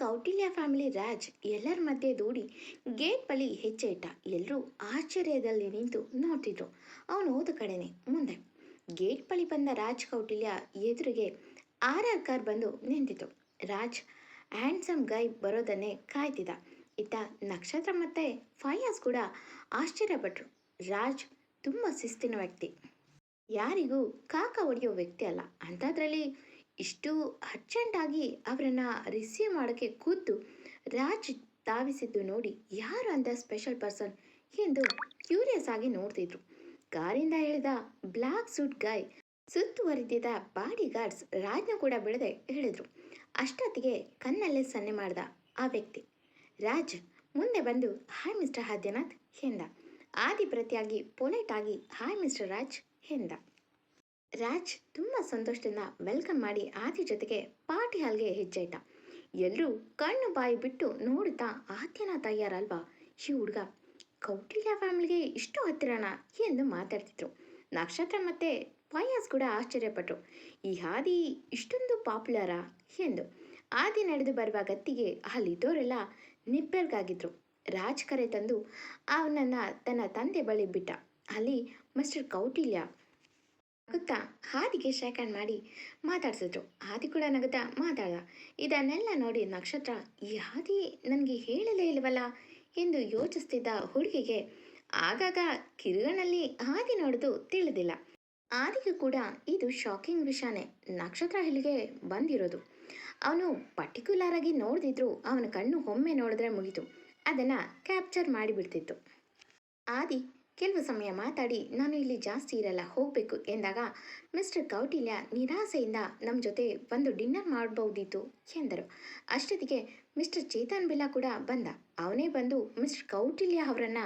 Kautilya family Raj ಎಲ್ಲರ ಮಧ್ಯೆ ದೂಡಿ gate ಬಳಿ ಹೆಜ್ಜೆ ಇಟ್ಟ ಎಲ್ಲರೂ ಆಶ್ಚರ್ಯದಲ್ಲಿ ನಿಂತು ನೋಡ್ತಿದ್ರು. ಅವನು ಹೋದ ಕಡೆನೆ, ಮುಂದೆ. ಗೇಟ್ ಬಳಿ ಬಂದ ರಾಜ್ ಕೌಟಿಲ್ಯ ಎದುರಿಗೆ ಆರ್ ಆರ್ ಕಾರ್ ಬಂದು ನಿಂತಿತು ರಾಜ್ ಹ್ಯಾಂಡ್ಸಮ್ ಗೈ ಬರೋದನ್ನೇ ಕಾಯ್ತಿದ್ದ. ಇತ್ತ ನಕ್ಷತ್ರ ಮತ್ತೆ ಫೈಯಾಸ್ ಕೂಡ ಆಶ್ಚರ್ಯಪಟ್ರು. ರಾಜ್ ತುಂಬ ಶಿಸ್ತಿನ ವ್ಯಕ್ತಿ. ಯಾರಿಗೂ ಕಾಕ ಹೊಡೆಯೋ ವ್ಯಕ್ತಿ ಅಲ್ಲ. ಅಂಥದ್ರಲ್ಲಿ ಇಷ್ಟು ಅರ್ಜೆಂಟಾಗಿ ಅವರನ್ನು ರಿಸೀವ್ ಮಾಡೋಕ್ಕೆ ಕೂತು ರಾಜ್ ಧಾವಿಸಿದ್ದು ನೋಡಿ ಯಾರು ಅಂತ ಸ್ಪೆಷಲ್ ಪರ್ಸನ್ ಎಂದು ಕ್ಯೂರಿಯಸ್ ಆಗಿ ನೋಡ್ತಿದ್ರು. ಕಾರಿಂದ ಇಳಿದ ಬ್ಲಾಕ್ ಸೂಟ್ ಗಾಯ್ ಸುತ್ತುವರಿದಿದ್ದ ಬಾಡಿ ಗಾರ್ಡ್ಸ್ ರಾಜ್ನ ಕೂಡ ಬೆಳೆದೆ ಹೇಳಿದ್ರು ಅಷ್ಟೊತ್ತಿಗೆ ಕಣ್ಣಲ್ಲೇ ಸನ್ನೆ ಮಾಡಿದ ಆ ವ್ಯಕ್ತಿ. ರಾಜ್ ಮುಂದೆ ಬಂದು ಹಾಯ್ ಮಿಸ್ಟರ್ ಆದ್ಯನಾಥ್ ಎಂದ. ಆದಿ ಪ್ರತಿಯಾಗಿ ಪೊಲೈಟ್ ಆಗಿ ಹಾಯ್ ಮಿಸ್ಟರ್ ರಾಜ್, ಎಂದ. ರಾಜ್ ತುಂಬ ಸಂತೋಷದಿಂದ ವೆಲ್ಕಮ್ ಮಾಡಿ ಆದಿ ಜೊತೆಗೆ ಪಾರ್ಟಿ ಹಾಲ್ಗೆ ಹೆಜ್ಜೆ ಇಟ್ಟ ಎಲ್ಲರೂ ಕಣ್ಣು ಬಾಯಿ ಬಿಟ್ಟು ನೋಡುತ್ತಾ ಆದ್ಯನಾಥ್ ತಯಾರಲ್ವಾ? ಈ ಹುಡುಗ ಕೌಟಿಲ್ಯ ಫ್ಯಾಮಿಲಿಗೆ ಇಷ್ಟು ಹತ್ತಿರಣ ಎಂದು ಮಾತಾಡ್ತಿದ್ರು. ನಕ್ಷತ್ರ ಮತ್ತೆ ಫಯಾಸ್ ಕೂಡ ಆಶ್ಚರ್ಯಪಟ್ಟರು ಈ ಹಾದಿ ಇಷ್ಟೊಂದು ಪಾಪ್ಯುಲರಾ ಎಂದು. ಆದಿ ನಡೆದು ಬರುವ ಗತ್ತಿಗೆ ಅಲ್ಲಿದ್ದವರೆಲ್ಲ ನಿಬ್ಬೆರ್ಗಾಗಿದ್ರು. ರಾಜ್ ಕರೆ ತಂದು ಅವನನ್ನ ತನ್ನ ತಂದೆ ಬಳಿ ಬಿಟ್ಟ. ಅಲ್ಲಿ ಮಿಸ್ಟರ್ ಕೌಟಿಲ್ಯ ನಗುತ್ತಾ ಹಾದಿಗೆ ಶೇಕ್ ಮಾಡಿ ಮಾತಾಡ್ಸಿದ್ರು. ಹಾದಿ ಕೂಡ ನಗುತ್ತಾ ಮಾತಾಡ್ದ. ಇದನ್ನೆಲ್ಲ ನೋಡಿ ನಕ್ಷತ್ರ, ಈ ಹಾದಿ ನನಗೆ ಹೇಳಲೇ ಇಲ್ವಲ್ಲ? ಎಂದು ಯೋಚಿಸ್ತಿದ್ದ ಹುಡುಗಿಗೆ. ಆಗಾಗ ಕಿರುಗನಲ್ಲಿ ಹಾದಿ ನೋಡೋದು ತಿಳಿದಿಲ್ಲ. ಆದಿಗೂ ಕೂಡ ಇದು ಶಾಕಿಂಗ್ ವಿಷಯನೇ ನಕ್ಷತ್ರ ಇಲ್ಲಿಗೆ ಬಂದಿರೋದು. ಅವನು ಪರ್ಟಿಕ್ಯುಲರ್ ಆಗಿ ನೋಡಿದ್ರು ಅವನ ಕಣ್ಣು ಒಮ್ಮೆ ನೋಡಿದ್ರೆ ಮುಗಿತು. ಅದನ್ನು ಕ್ಯಾಪ್ಚರ್ ಮಾಡಿಬಿಡ್ತಿತ್ತು. ಆದಿ ಕೆಲವು ಸಮಯ ಮಾತಾಡಿ, ನಾನು ಇಲ್ಲಿ ಜಾಸ್ತಿ ಇರಲ್ಲ, ಹೋಗಬೇಕು, ಎಂದಾಗ, ಮಿಸ್ಟರ್ ಕೌಟಿಲ್ಯ ನಿರಾಸೆಯಿಂದ ನಮ್ಮ ಜೊತೆ ಬಂದು ಡಿನ್ನರ್ ಮಾಡಬಹುದಿತ್ತು ಎಂದರು. ಅಷ್ಟೊತ್ತಿಗೆ ಮಿಸ್ಟರ್ ಚೇತನ್ ಬಿಲ್ಲಾ ಕೂಡ ಬಂದ. ಅವನೇ ಬಂದು ಮಿಸ್ಟರ್ ಕೌಟಿಲ್ಯ ಅವರನ್ನು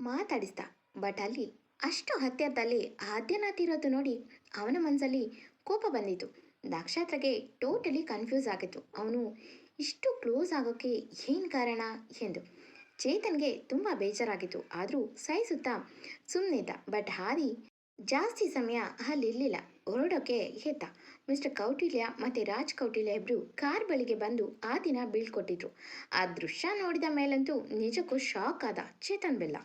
ಮಾತಾಡಿಸ್ದ. ಬಟ್ ಅಲ್ಲಿ ಅಷ್ಟು ಹತ್ತಿರದಲ್ಲಿ ಆದ್ಯನಾಥ್ ಇರೋದು ನೋಡಿ ಅವನ ಮನಸ್ಸಲ್ಲಿ ಕೋಪ ಬಂದಿತ್ತು. ದಾಕ್ಷಾತ್ರಗೆ ಟೋಟಲಿ ಕನ್ಫ್ಯೂಸ್ ಆಗಿತ್ತು. ಅವನು ಇಷ್ಟು ಕ್ಲೋಸ್ ಆಗೋಕ್ಕೆ ಏನು ಕಾರಣ? ಎಂದು ಚೇತನ್ಗೆ ತುಂಬ ಬೇಜಾರಾಗಿತ್ತು. ಆದರೂ ಸಹಿಸುತ್ತಾ ಸುಮ್ಮನಿದ್ದ ಬಟ್ ಹಾದಿ ಜಾಸ್ತಿ ಸಮಯ ಅಲ್ಲಿರಲಿಲ್ಲ. ಹೊರಡೋಕೆ ಹೇತ ಮಿಸ್ಟರ್ ಕೌಟಿಲ್ಯ ಮತ್ತು ರಾಜ್ ಕೌಟಿಲ್ಯ ಇಬ್ಬರು ಕಾರ್ ಬಳಿಗೆ ಬಂದು ಆ ದಿನ ಬೀಳ್ಕೊಟ್ಟಿದ್ರು ಆ ದೃಶ್ಯ ನೋಡಿದ ಮೇಲಂತೂ ನಿಜಕ್ಕೂ ಶಾಕ್ ಆದ ಚೇತನ್ ಬೆಲ್ಲ.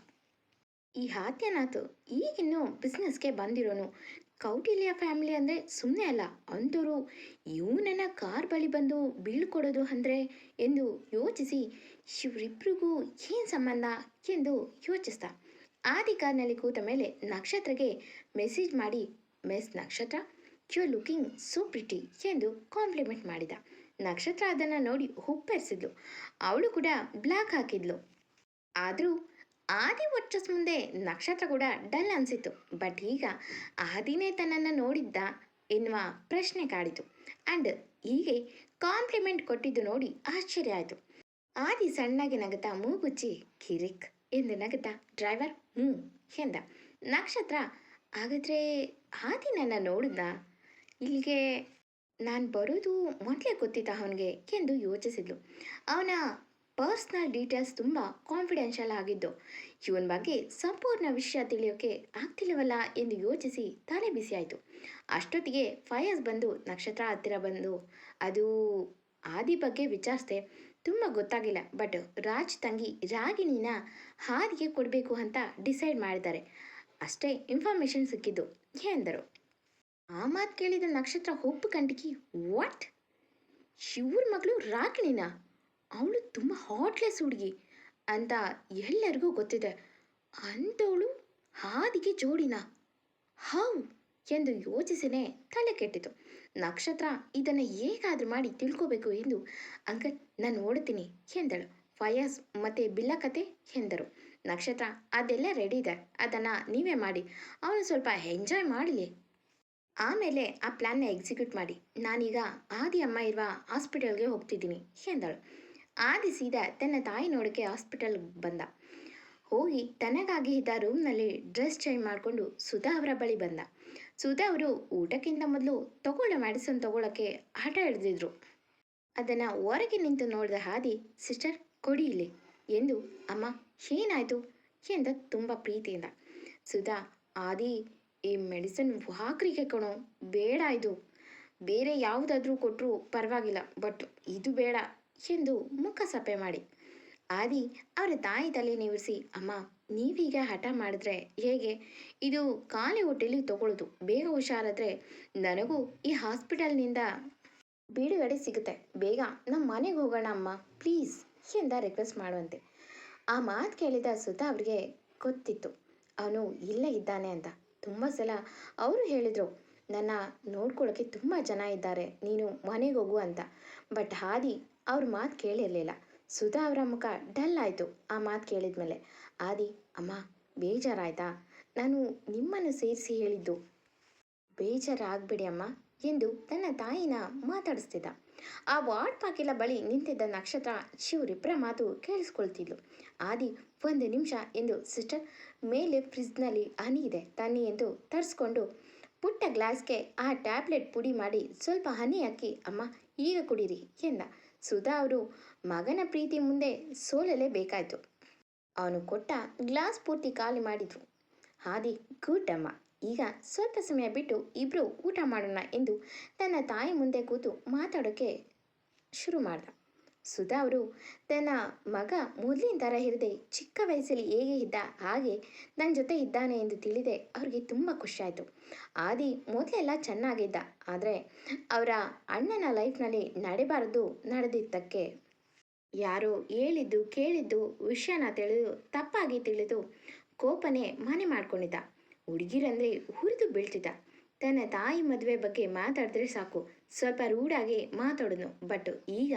ಈ ಹಾತ್ಯನಾಥ್ ಈಗಿನ್ನೂ ಬಿಸ್ನೆಸ್ಗೆ ಬಂದಿರೋನು. ಕೌಟಿಲ್ಯ ಫ್ಯಾಮಿಲಿ ಅಂದರೆ ಸುಮ್ಮನೆ ಅಲ್ಲ. ಅಂಥವ್ರು ಇವನನ್ನ ಕಾರ್ ಬಳಿ ಬಂದು ಬೀಳ್ಕೊಡೋದು ಅಂದರೆ ಎಂದು ಯೋಚಿಸಿ ಇವರಿಬ್ರಿಗೂ ಏನು ಸಂಬಂಧ ಎಂದು ಯೋಚಿಸ್ದ. ಆದಿ ಕಾರ್ನಲ್ಲಿ ಕೂತ ಮೇಲೆ ನಕ್ಷತ್ರಗೆ ಮೆಸೇಜ್ ಮಾಡಿ, miss Nakshatra, you looking so pretty ಎಂದು ಕಾಂಪ್ಲಿಮೆಂಟ್ ಮಾಡಿದ. ನಕ್ಷತ್ರ ಅದನ್ನು ನೋಡಿ ಹುಪ್ಪೆರಿಸಿದ್ಲು ಅವಳು ಕೂಡ ಬ್ಲಾಕ್ ಹಾಕಿದ್ಲು. ಆದರೂ ಆದಿ ವರ್ಚಸ್ ಮುಂದೆ ನಕ್ಷತ್ರ ಕೂಡ ಡಲ್ ಅನಿಸಿತ್ತು. ಬಟ್ ಈಗ ಆದಿನೇ ತನ್ನನ್ನು ನೋಡಿದ್ದ ಎನ್ನುವ ಪ್ರಶ್ನೆ ಕಾಡಿತು. ಆ್ಯಂಡ್ ಹೀಗೆ ಕಾಂಪ್ಲಿಮೆಂಟ್ ಕೊಟ್ಟಿದ್ದು ನೋಡಿ ಆಶ್ಚರ್ಯ ಆಯಿತು. ಆದಿ ಸಣ್ಣಗೆ ನಗುತ್ತಾ ಮೂಗುಚ್ಚಿ ಕಿರಿಕ್ ಎಂದು ನಗುತ್ತಾ, ಡ್ರೈವರ್ ಹ್ಞೂ ಎಂದ. ನಕ್ಷತ್ರ, ಹಾಗಾದ್ರೆ ಆದಿ ನನ್ನ ನೋಡಿದ ಇಲ್ಲಿಗೆ ನಾನು ಬರೋದು ಮೊದಲೇ ಗೊತ್ತಿತ್ತ ಅವನಿಗೆ? ಎಂದು ಯೋಚಿಸಿದ್ಲು. ಅವನ ಪರ್ಸ್ನಲ್ ಡೀಟೇಲ್ಸ್ ತುಂಬ ಕಾನ್ಫಿಡೆನ್ಷಿಯಲ್ ಆಗಿದ್ದು, ಇವನ ಬಗ್ಗೆ ಸಂಪೂರ್ಣ ವಿಷಯ ತಿಳಿಯೋಕೆ ಆಗ್ತಿಲ್ಲವಲ್ಲ? ಎಂದು ಯೋಚಿಸಿ ತಲೆ ಬಿಸಿಯಾಯಿತು. ಅಷ್ಟೊತ್ತಿಗೆ ಫಯಸ್ ಬಂದು ನಕ್ಷತ್ರ ಹತ್ತಿರ ಬಂದು, ಅದು ಆದಿ ಬಗ್ಗೆ ವಿಚಾರಿಸ್ದೆ. ತುಂಬ ಗೊತ್ತಾಗಿಲ್ಲ ಬಟ್ ರಾಜ್ ತಂಗಿ ರಾಗಿಣಿನ ಹಾದಿಗೆ ಕೊಡಬೇಕು ಅಂತ ಡಿಸೈಡ್ ಮಾಡಿದ್ದಾರೆ. ಅಷ್ಟೇ ಇನ್ಫಾರ್ಮೇಷನ್ ಸಿಕ್ಕಿದ್ದು ಎಂದರು ಆ ಮಾತು ಕೇಳಿದ ನಕ್ಷತ್ರ ಹೊಪ್ಪು ಕಂಟಿಕಿ ವಾಟ್ ಶಿವ್ರ ಮಗಳು ರಾಗಿಣಿನ? ಅವಳು ತುಂಬ ಹಾಟ್ಲೆಸ್ ಹುಡುಗಿ ಅಂತ ಎಲ್ಲರಿಗೂ ಗೊತ್ತಿದೆ. ಅಂಥವಳು ಹಾದಿಗೆ ಜೋಡಿನ? ಹೌ ಎಂದು ಯೋಚಿಸಿನೇ ತಲೆ ಕೆಟ್ಟಿತು. ನಕ್ಷತ್ರ, ಇದನ್ನು ಹೇಗಾದರೂ ಮಾಡಿ ತಿಳ್ಕೋಬೇಕು ಎಂದು ಅಂಕಲ್ ನಾನು ನೋಡ್ತೀನಿ ಎಂದಳು. ಫಯಾಸ್ ಮತ್ತು ಬಿಲ್ಲ ಕತೆ ಎಂದರು. ನಕ್ಷತ್ರ, ಅದೆಲ್ಲ ರೆಡಿ ಇದೆ. ಅದನ್ನು ನೀವೇ ಮಾಡಿ. ಅವನು ಸ್ವಲ್ಪ ಎಂಜಾಯ್ ಮಾಡಲಿ. ಆಮೇಲೆ ಆ ಪ್ಲ್ಯಾನ್ನ ಎಕ್ಸಿಕ್ಯೂಟ್ ಮಾಡಿ. ನಾನೀಗ ಆದಿ ಅಮ್ಮ ಇರುವ ಹಾಸ್ಪಿಟಲ್ಗೆ ಹೋಗ್ತಿದ್ದೀನಿ ಎಂದಳು. ಆದಿ ಸೀದಾ ತನ್ನ ತಾಯಿ ನೋಡೋಕ್ಕೆ ಹಾಸ್ಪಿಟಲ್ಗೆ ಬಂದ. ಹೋಗಿ ತನಗಾಗಿ ಇದ್ದ ರೂಮ್ನಲ್ಲಿ ಡ್ರೆಸ್ ಚೇಂಜ್ ಮಾಡಿಕೊಂಡು ಸುಧಾ ಅವರ ಬಳಿ ಬಂದ. ಸುಧಾ ಅವರು ಊಟಕ್ಕಿಂತ ಮೊದಲು ತಗೊಳ್ಳೋ ಮೆಡಿಸನ್ ತಗೊಳ್ಳೋಕ್ಕೆ ಹಠ ಹಿಡಿದಿದ್ರು. ಅದನ್ನು ಹೊರಗೆ ನಿಂತು ನೋಡಿದ ಹಾದಿ, ಸಿಸ್ಟರ್, ಕೊಡಿ ಇಲ್ಲಿ. ಎಂದು, ಅಮ್ಮ, ಏನಾಯಿತು? ಎಂದ ತುಂಬ ಪ್ರೀತಿಯಿಂದ. ಸುಧಾ ಆದಿ ಈ ಮೆಡಿಸನ್ ವಾಕ್ರಿಗೆ ಕಣೋ, ಬೇಡ ಇದು. ಬೇರೆ ಯಾವುದಾದ್ರೂ ಕೊಟ್ಟರು ಪರವಾಗಿಲ್ಲ, ಬಟ್ ಇದು ಬೇಡ ಎಂದು ಮುಖ ಸಪ್ಪೆ ಮಾಡಿ. ಆದಿ ಅವರ ತಾಯಿ ತಲೆ ನಿವರಿಸಿ, ಅಮ್ಮ, ನೀವೀಗ ಹಠ ಮಾಡಿದ್ರೆ ಹೇಗೆ? ಇದು ಖಾಲಿ ಹೊಟ್ಟೆಲಿ ತಗೊಳ್ಳೋದು ಬೇಗ ಹುಷಾರಾದ್ರೆ ನನಗೂ ಈ ಹಾಸ್ಪಿಟಲ್ನಿಂದ ಬಿಡುಗಡೆ ಸಿಗುತ್ತೆ. ಬೇಗ ನಮ್ಮ ಮನೆಗೆ ಹೋಗೋಣ ಅಮ್ಮ, ಪ್ಲೀಸ್, ಎಂದ ರಿಕ್ವೆಸ್ಟ್ ಮಾಡುವಂತೆ. ಆ ಮಾತು ಕೇಳಿದ ಸುತ ಅವ್ರಿಗೆ ಗೊತ್ತಿತ್ತು. ಅವನು ಇಲ್ಲೇ ಇದ್ದಾನೆ ಅಂತ. ತುಂಬ ಸಲ ಅವರು ಹೇಳಿದರು, ನನ್ನ ನೋಡ್ಕೊಳ್ಳೋಕ್ಕೆ ತುಂಬ ಜನ ಇದ್ದಾರೆ. ನೀನು ಮನೆಗೆ ಹೋಗು ಅಂತ. ಬಟ್ ಹಾದಿ ಅವ್ರ ಮಾತು ಕೇಳಿರಲಿಲ್ಲ. ಸುಧಾ ಅವರ ಮುಖ ಡಲ್ ಆಯಿತು, ಆ ಮಾತು ಕೇಳಿದ ಮೇಲೆ ಆದಿ, ಅಮ್ಮ, ಬೇಜಾರಾಯ್ತಾ? ನಾನು ನಿಮ್ಮನ್ನು ಸೇರಿಸಿ ಹೇಳಿದ್ದು. ಬೇಜಾರಾಗಬೇಡಿ ಅಮ್ಮ, ಎಂದು ತನ್ನ ತಾಯಿನ ಮಾತಾಡಿಸ್ತಿದ್ದ. ಆ ವಾರ್ಡ್ ಪಾಕಿಲ ಬಳಿ ನಿಂತಿದ್ದ ನಕ್ಷತ್ರ ಶಿವರಿಬ್ಬರ ಮಾತು ಕೇಳಿಸ್ಕೊಳ್ತಿದ್ಲು. ಆದಿ, ಒಂದು ನಿಮಿಷ, ಎಂದು ಸಿಸ್ಟರ್ ಮೇಲೆ ಫ್ರಿಜ್ನಲ್ಲಿ ಹನಿ ಇದೆ, ತನ್ನಿ ಎಂದು ತರಿಸ್ಕೊಂಡು ಪುಟ್ಟ ಗ್ಲಾಸ್ಗೆ ಆ ಟ್ಯಾಬ್ಲೆಟ್ ಪುಡಿ ಮಾಡಿ ಸ್ವಲ್ಪ ಹನಿ ಹಾಕಿ, ಅಮ್ಮ, ಈಗ ಕುಡೀರಿ, ಎಂದ. ಸುಧಾ ಅವರು ಮಗನ ಪ್ರೀತಿ ಮುಂದೆ ಸೋಲಲೇಬೇಕಾಯಿತು. ಅವನು ಕೊಟ್ಟ ಗ್ಲಾಸ್ ಪೂರ್ತಿ ಖಾಲಿ ಮಾಡಿದ್ರು. ಹಾದಿ ಅಮ್ಮ ಈಗ ಸ್ವಲ್ಪ ಸಮಯ ಬಿಟ್ಟು ಇಬ್ಬರು ಊಟ ಮಾಡೋಣ ಎಂದು ತನ್ನ ತಾಯಿ ಮುಂದೆ ಕೂತು ಮಾತಾಡೋಕ್ಕೆ ಶುರು ಮಾಡ್ದ. ಸುಧಾ ಅವರು ತನ್ನ ಮಗ ಮೊದಲಿನ ಥರ ಇರದೆ ಚಿಕ್ಕ ವಯಸ್ಸಲ್ಲಿ ಹೇಗೆ ಇದ್ದ ಹಾಗೆ ನನ್ನ ಜೊತೆ ಇದ್ದಾನೆ ಎಂದು ತಿಳಿದೆ. ಅವ್ರಿಗೆ ತುಂಬ ಖುಷಿಯಾಯಿತು. ಆದಿ ಮೊದಲೆಲ್ಲ ಚೆನ್ನಾಗಿದ್ದ. ಆದರೆ ಅವರ ಅಣ್ಣನ ಲೈಫ್ನಲ್ಲಿ ನಡೆಬಾರದು ನಡೆದಿದ್ದಕ್ಕೆ ಯಾರೋ ಹೇಳಿದ್ದು ಕೇಳಿದ್ದು ವಿಷಯನ ತಿಳಿದು ತಪ್ಪಾಗಿ ತಿಳಿದು ಕೋಪನೆ ಮನೆ ಮಾಡ್ಕೊಂಡಿದ್ದ. ಹುಡುಗಿರಂದ್ರೆ ಹುರಿದು ಬೀಳ್ತಿದ್ದ. ತನ್ನ ತಾಯಿ ಮದುವೆ ಬಗ್ಗೆ ಮಾತಾಡಿದ್ರೆ ಸಾಕು. ಸ್ವಲ್ಪ ರೂಢಾಗಿ ಮಾತಾಡೋನು ಬಟ್ ಈಗ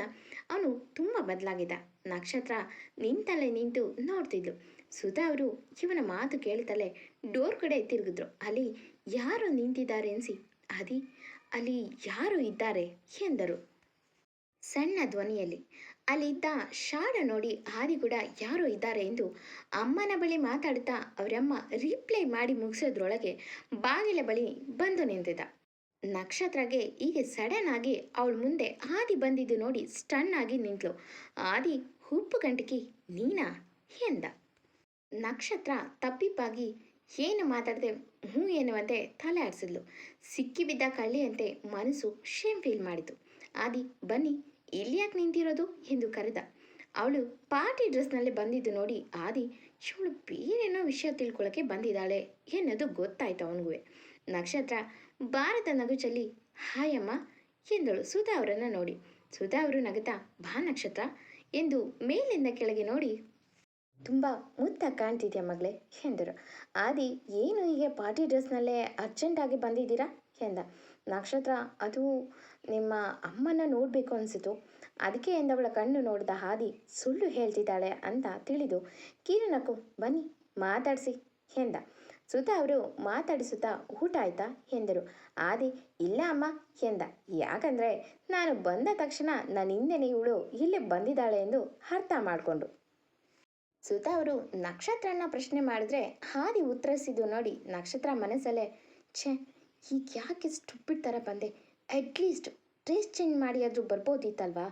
ಅವನು ತುಂಬ ಬದಲಾಗಿದ್ದ. ನಕ್ಷತ್ರ ನಿಂತಲ್ಲೇ ನಿಂತು ನೋಡ್ತಿದ್ಲು. ಸುಧಾ ಅವರು ಇವನ ಮಾತು ಕೇಳ್ತಲೇ ಡೋರ್ ಕಡೆ ತಿರುಗಿದ್ರು. ಅಲ್ಲಿ ಯಾರು ನಿಂತಿದ್ದಾರೆ ಅನ್ಸಿ, ಅದಿ, ಅಲ್ಲಿ ಯಾರು ಇದ್ದಾರೆ? ಎಂದರು. ಸಣ್ಣ ಧ್ವನಿಯಲ್ಲಿ, ಅಲ್ಲಿದ್ದ ಶಾಡ ನೋಡಿ ಆದಿ ಕೂಡ ಯಾರು ಇದ್ದಾರೆ ಎಂದು ಅಮ್ಮನ ಬಳಿ ಮಾತಾಡ್ತಾ ಅವರಮ್ಮ ರಿಪ್ಲೈ ಮಾಡಿ ಮುಗಿಸೋದ್ರೊಳಗೆ ಬಾಗಿಲ ಬಳಿ ಬಂದು ನಿಂತಿದ್ದ. ನಕ್ಷತ್ರಗೆ ಹೀಗೆ ಸಡನ್ ಆಗಿ ಅವಳ ಮುಂದೆ ಆದಿ ಬಂದಿದ್ದು ನೋಡಿ ಸ್ಟನ್ ಆಗಿ ನಿಂತಳು. ಆದಿ ಉಪ್ಪು ಗಂಟಕಿ ನೀನಾ ಎಂದ. ನಕ್ಷತ್ರ ತಪ್ಪಿಪ್ಪಾಗಿ ಏನು ಮಾತಾಡದೆ ಹ್ಞೂ ಎನ್ನುವಂತೆ ತಲೆ ಆಡಿಸಿದ್ಲು. ಸಿಕ್ಕಿಬಿದ್ದ ಕಳ್ಳಿಯಂತೆ ಮನಸ್ಸು ಶೇಮ್ ಫೀಲ್ ಮಾಡಿತು. ಆದಿ, ಬನ್ನಿ ಇಲ್ಲಿ ಯಾಕೆ ನಿಂತಿರೋದು? ಎಂದು ಕರೆದ. ಅವಳು ಪಾರ್ಟಿ ಡ್ರೆಸ್ನಲ್ಲಿ ಬಂದಿದ್ದು ನೋಡಿ ಆದಿ, ಇವಳು ಬೇರೇನೋ ವಿಷಯ ತಿಳ್ಕೊಳ್ಳೋಕ್ಕೆ ಬಂದಿದ್ದಾಳೆ ಎನ್ನೋದು ಗೊತ್ತಾಯ್ತು ಅವನಿಗೂ. ನಕ್ಷತ್ರ ಭಾರತ ನಗು ಹಾಯಮ್ಮ ಎಂದಳು ಸುಧಾ ಅವರನ್ನು ನೋಡಿ. ಸುಧಾ ಅವರು ನಗುತ್ತಾ, ಬಾ ನಕ್ಷತ್ರ ಎಂದು ಮೇಲಿಂದ ಕೆಳಗೆ ನೋಡಿ. ತುಂಬ ಮುದ್ದ ಕಾಣ್ತಿದ್ಯಾ ಮಗಳೇ ಎಂದರು. ಆದಿ, ಏನು ಹೀಗೆ ಪಾರ್ಟಿ ಡ್ರೆಸ್ನಲ್ಲೇ ಅರ್ಜೆಂಟಾಗಿ ಬಂದಿದ್ದೀರಾ ಎಂದ. ನಕ್ಷತ್ರ, ಅದು ನಿಮ್ಮ ಅಮ್ಮನ ನೋಡಬೇಕು ಅನಿಸಿತು. ಅದಕ್ಕೆ ಎಂದವಳ ಕಣ್ಣು ನೋಡಿದ ಹಾದಿ ಸುಳ್ಳು ಹೇಳ್ತಿದ್ದಾಳೆ ಅಂತ ತಿಳಿದು ಕಿರಣಕ್ಕೂ ಬನ್ನಿ, ಮಾತಾಡಿಸಿ ಎಂದ. ಸುಧಾ ಅವರು ಮಾತಾಡಿಸುತ್ತಾ ಊಟ ಆಯ್ತಾ ಎಂದರು. ಆದಿ, ಇಲ್ಲ ಅಮ್ಮ ಎಂದ. ಯಾಕಂದ್ರೆ ನಾನು ಬಂದ ತಕ್ಷಣ ನನ್ನ ಹಿಂದೆನೇ ಇವಳು ಇಲ್ಲೇ ಬಂದಿದ್ದಾಳೆ ಎಂದು ಅರ್ಥ ಮಾಡಿಕೊಂಡು ಸುಧಾ ಅವರು ನಕ್ಷತ್ರನ ಪ್ರಶ್ನೆ ಮಾಡಿದ್ರೆ ಹಾದಿ ಉತ್ತರಿಸಿದ್ದು ನೋಡಿ ನಕ್ಷತ್ರ ಮನಸ್ಸಲ್ಲೇ, ಛೇ ಈಗ ಯಾಕೆ ಸ್ಟುಪ್ಪಿಡ್ ಥರ ಬಂದೆ? ಅಟ್ಲೀಸ್ಟ್ ಡ್ರೆಸ್ ಚೇಂಜ್ ಮಾಡಿ ಆದ್ರೂ ಬರ್ಬೋದಿತ್ತಲ್ವಾ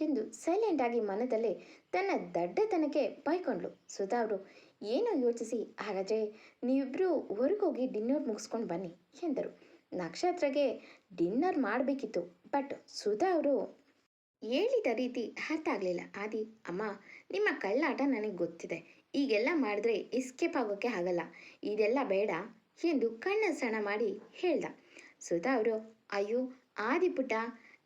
ಎಂದು ಸೈಲೆಂಟಾಗಿ ಮನದಲ್ಲೇ ತನ್ನ ದಡ್ಡತನಕ್ಕೆ ಬೈಕೊಂಡ್ಳು. ಸುಧಾ ಅವರು ಏನೋ ಯೋಚಿಸಿ, ಹಾಗಾದರೆ ನೀವಿಬ್ಬರು ಹೊರಗೋಗಿ ಡಿನ್ನರ್ ಮುಗಿಸ್ಕೊಂಡು ಬನ್ನಿ ಎಂದರು. ನಕ್ಷತ್ರಗೆ ಡಿನ್ನರ್ ಮಾಡಬೇಕಿತ್ತು, ಬಟ್ ಸುಧಾ ಅವರು ಹೇಳಿದ ರೀತಿ ಅರ್ಥ ಆಗಲಿಲ್ಲ. ಆದಿ, ಅಮ್ಮ, ನಿಮ್ಮ ಕಳ್ಳಾಟ ನನಗೆ ಗೊತ್ತಿದೆ. ಈಗೆಲ್ಲ ಮಾಡಿದ್ರೆ ಎಸ್ಕೇಪ್ ಆಗೋಕ್ಕೆ ಆಗಲ್ಲ. ಇದೆಲ್ಲ ಬೇಡ ಎಂದು ಕಣ್ಣ ಸಣ ಮಾಡಿ ಹೇಳ್ದ. ಸುಧಾ ಅವರು, ಅಯ್ಯೋ ಆದಿ ಪುಟ್ಟ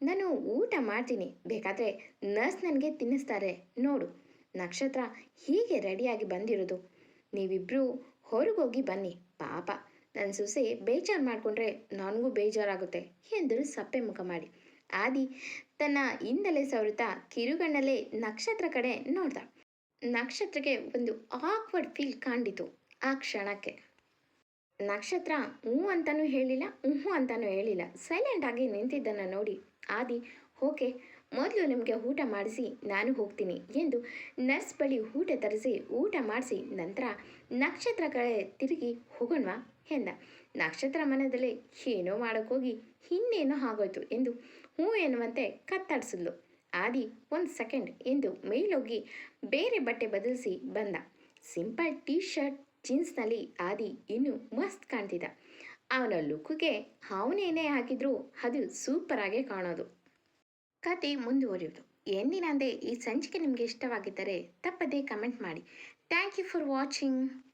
ನಾನು ಊಟ ಮಾಡ್ತೀನಿ. ಬೇಕಾದರೆ ನರ್ಸ್ ನನಗೆ ತಿನ್ನಿಸ್ತಾರೆ, ನೋಡು. ನಕ್ಷತ್ರ ಹೀಗೆ ರೆಡಿಯಾಗಿ ಬಂದಿರೋದು. ನೀವಿಬ್ಬರೂ ಹೊರಗೋಗಿ ಬನ್ನಿ. ಪಾಪ ನನ್ನ ಸೊಸೆ ಬೇಜಾರು ಮಾಡಿಕೊಂಡ್ರೆ ನನಗೂ ಬೇಜಾರಾಗುತ್ತೆ ಎಂದರು ಸಪ್ಪೆ ಮುಖ ಮಾಡಿ. ಆದಿ ತನ್ನ ಹಿಂದಲೇ ಸವರುತ್ತಾ ಕಿರುಗಣ್ಣಲ್ಲೇ ನಕ್ಷತ್ರ ಕಡೆ ನೋಡ್ದ. ನಕ್ಷತ್ರಕ್ಕೆ ಒಂದು ಆಕ್ವರ್ಡ್ ಫೀಲ್ ಕಾಣಿತು ಆ ಕ್ಷಣಕ್ಕೆ. ನಕ್ಷತ್ರ ಹ್ಞೂ ಅಂತಾನೂ ಹೇಳಿಲ್ಲ ಹ್ಞೂ ಅಂತಾನೂ ಹೇಳಿಲ್ಲ. ಸೈಲೆಂಟ್ ಆಗಿ ನಿಂತಿದ್ದನ್ನು ನೋಡಿ ಆದಿ, ಓಕೆ ಮೊದಲು ನಿಮಗೆ ಊಟ ಮಾಡಿಸಿ ನಾನು ಹೋಗ್ತೀನಿ ಎಂದು ನರ್ಸ್ ಬಳಿ ಊಟ ತರಿಸಿ ಊಟ ಮಾಡಿಸಿ ನಂತರ ನಕ್ಷತ್ರ ಕಡೆ ತಿರುಗಿ ಹೋಗೋಣವಾ ಎಂದ. ನಕ್ಷತ್ರ ಮನದಲ್ಲಿ ಏನೋ ಮಾಡೋಕ್ಕೋಗಿ ಇನ್ನೇನೋ ಆಗೋಯ್ತು ಎಂದು ಹ್ಞೂ ಎನ್ನುವಂತೆ ಕತ್ತಾಡಿಸಿದ್ಲು ಆದಿ ಒಂದು ಸೆಕೆಂಡ್ ಎಂದು ಮೇಲೋಗಿ ಬೇರೆ ಬಟ್ಟೆ ಬದಲಿಸಿ ಬಂದ. ಸಿಂಪಲ್ ಟಿ ಶರ್ಟ್ ಜೀನ್ಸ್ನಲ್ಲಿ ಆದಿ ಇನ್ನೂ ಮಸ್ತ್ ಕಾಣ್ತಿದ್ದ. ಅವನ ಲುಕ್ಗೆ ಅವನೇನೇ ಹಾಕಿದ್ರೂ ಅದು ಸೂಪರಾಗೇ ಕಾಣೋದು. ಕತೆ ಮುಂದುವರಿಯುವುದು. ಎಂದಿನಂತೆ ಈ ಸಂಚಿಕೆ ನಿಮಗೆ ಇಷ್ಟವಾಗಿದ್ದರೆ ತಪ್ಪದೇ ಕಮೆಂಟ್ ಮಾಡಿ. Thank you for watching.